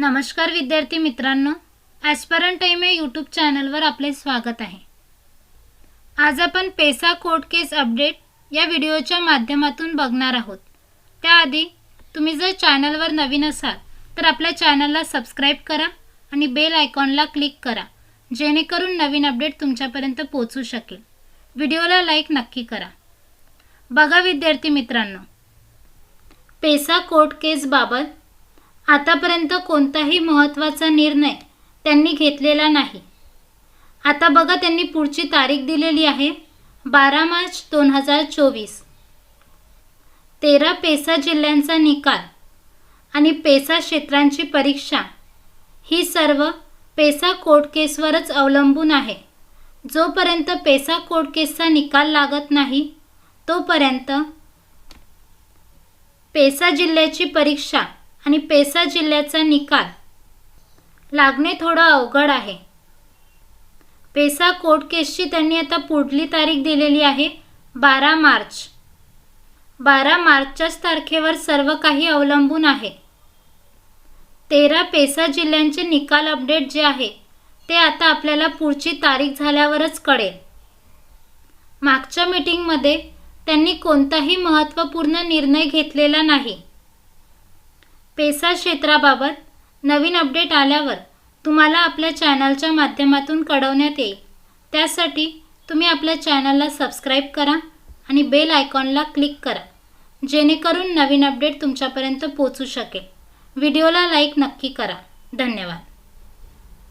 नमस्कार विद्यार्थी मित्रांनो ॲस्परंट टाईम या यूट्यूब चॅनलवर आपले स्वागत आहे. आज आपण पेसा कोर्ट केस अपडेट या व्हिडिओच्या माध्यमातून बघणार आहोत. त्याआधी तुम्ही जर चॅनलवर नवीन असाल तर आपल्या चॅनलला सबस्क्राईब करा आणि बेल आयकॉनला क्लिक करा जेणेकरून नवीन अपडेट तुमच्यापर्यंत पोहोचू शकेल. व्हिडिओला लाईक नक्की करा. बघा विद्यार्थी मित्रांनो पेसा कोर्ट केसबाबत आतापर्यंत कोणताही महत्त्वाचा निर्णय त्यांनी घेतलेला नाही. आता बघा त्यांनी पुढची तारीख दिलेली आहे बारा मार्च दोन हजार चोवीस. तेरा पेसा जिल्ह्यांचा निकाल आणि पेसा क्षेत्रांची परीक्षा. ही सर्व पेसा कोर्ट केसवरच अवलंबून आहे. जोपर्यंत पेसा कोर्ट केसचा निकाल लागत नाही तोपर्यंत पेसा जिल्ह्याची परीक्षा आणि पेसा जिल्ह्याचा निकाल. लागणे थोडं अवघड आहे. पेसा कोर्ट केसची त्यांनी आता पुढली तारीख दिलेली आहे बारा मार्च. बारा मार्चच्याच तारखेवर सर्व काही अवलंबून आहे. तेरा पेसा जिल्ह्यांचे निकाल अपडेट जे आहे ते आता आपल्याला पुढची तारीख झाल्यावरच कळेल. मागच्या मीटिंगमध्ये त्यांनी कोणताही महत्त्वपूर्ण निर्णय घेतलेला नाही. पेसा क्षेत्राबाबत नवीन अपडेट आल्यावर तुम्हाला आपल्या चॅनलच्या माध्यमातून कळवण्यात येईल. त्यासाठी तुम्ही आपल्या चॅनलला सबस्क्राईब करा आणि बेल आयकॉनला क्लिक करा जेणेकरून नवीन अपडेट तुमच्यापर्यंत पोचू शकेल. व्हिडिओला लाईक नक्की करा. धन्यवाद.